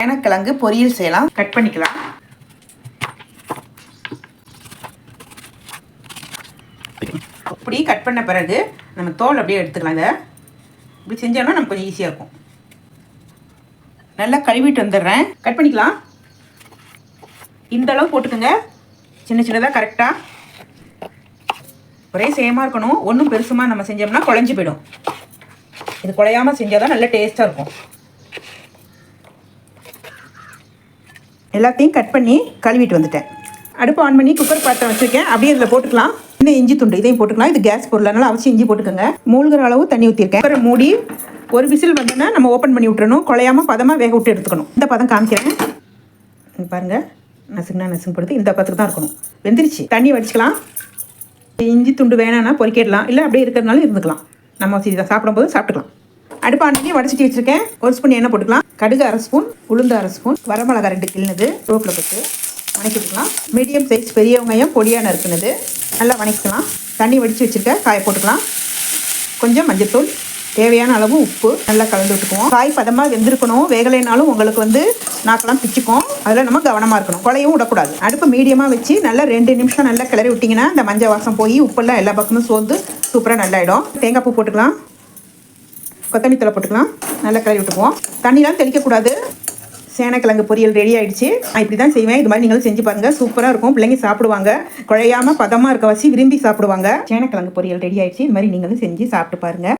சேனக்கிழங்கு பொரியல் செய்யலாம். கட் பண்ணிக்கலாம். இப்படி கட் பண்ண பிறகு நம்ம தோல் அப்படியே எடுத்துக்கலாம் இதை. இப்படி செஞ்சோம்னா நமக்கு கொஞ்சம் ஈஸியாக இருக்கும். நல்லா கழுவிட்டு வந்துடுறேன். கட் பண்ணிக்கலாம். இந்த அளவு போட்டுக்கோங்க. சின்ன சின்னதாக கரெக்டாக ஒரே சேமாக இருக்கணும். ஒன்றும் பெருசுமாக நம்ம செஞ்சோம்னா குழஞ்சி போயிடும். இது குழையாமல் செஞ்சால் தான் நல்ல டேஸ்ட்டாக இருக்கும். எல்லாத்தையும் கட் பண்ணி கழுவிட்டு வந்துட்டேன். அடுப்பு ஆன் பண்ணி குக்கர் பாத்திரம் வச்சுருக்கேன். அப்படியே இதில் போட்டுக்கலாம். இன்னும் இஞ்சி துண்டு இதையும் போட்டுக்கலாம். இது கேஸ் பொருள். அதனால் அவசியம் இஞ்சி போட்டுக்கோங்க. மூழ்கிற அளவு தண்ணி ஊற்றிருக்கேன் அப்புறம் மூடி ஒரு விசில் வந்தோன்னா நம்ம ஓப்பன் பண்ணி விட்டுறணும். குழையாம பதமாக வேக விட்டு எடுத்துக்கணும். இந்த பதம் காமிக்கிறேன். பாருங்கள் பாருங்க. நசுக்குனா நசுங்க படுத்து இந்த பதத்துக்கு தான் இருக்கணும். வெந்துருச்சு. தண்ணி வடிச்சிக்கலாம். இஞ்சி துண்டு வேணான்னா பொறிக்கிடலாம். இல்லை அப்படியே இருக்கிறதுனால இருந்துக்கலாம். நம்ம இதை சாப்பிடும்போது சாப்பிட்டுக்கலாம். அடுப்பு ஆண்டி வச்சிருக்கேன். ஒரு ஸ்பூன் எண்ணெய் போட்டுக்கலாம். கடுகு அரை ஸ்பூன் உளுந்து அரை ஸ்பூன் வரமிளகா ரெண்டு கிள்னது ரோப்பில் போட்டு வணக்கிட்டுக்கலாம் மீடியம் சைஸ் பெரிய வெங்காயம் பொடியாக நல்லா வணக்கிக்கலாம். தண்ணி வடித்து வச்சுருக்க காயை போட்டுக்கலாம். கொஞ்சம் மஞ்சத்தூள் தேவையான அளவு உப்பு நல்லா கலந்து விட்டுக்குவோம். காய் பதமாக வெந்திருக்கணும். வேகலைனாலும் உங்களுக்கு வந்து நாக்கெல்லாம் பிச்சுக்கும். அதில் நம்ம கவனமாக இருக்கணும். குழையும் விடக்கூடாது. அடுப்பு மீடியமாக வச்சு நல்லா ரெண்டு நிமிஷம் நல்லா கிளறி விட்டிங்கன்னா இந்த மஞ்சள் வாசம் போய் உப்பெல்லாம் எல்லா பக்கமும் சோர்ந்து சூப்பராக நல்லாயிடும். தேங்காய் பூ போட்டுக்கலாம். கொத்தமல்லி தழை போட்டுக்கலாம். நல்லா கிளறி விட்டுக்குவோம். தண்ணிலாம் தெளிக்கக்கூடாது. சேனக்கிழங்கு பொரியல் ரெடி ஆகிடுச்சு நான் இப்படி தான் செய்வேன். இது மாதிரி நீங்களும் செஞ்சு பாருங்கள் சூப்பராக இருக்கும். பிள்ளைங்க சாப்பிடுவாங்க. குழையாம பதமாக இருக்க வச்சு விரும்பி சாப்பிடுவாங்க. சேனக்கிழங்கு பொரியல் ரெடி ஆகிடுச்சு இது மாதிரி நீங்களும் செஞ்சு சாப்பிட்டு பாருங்கள்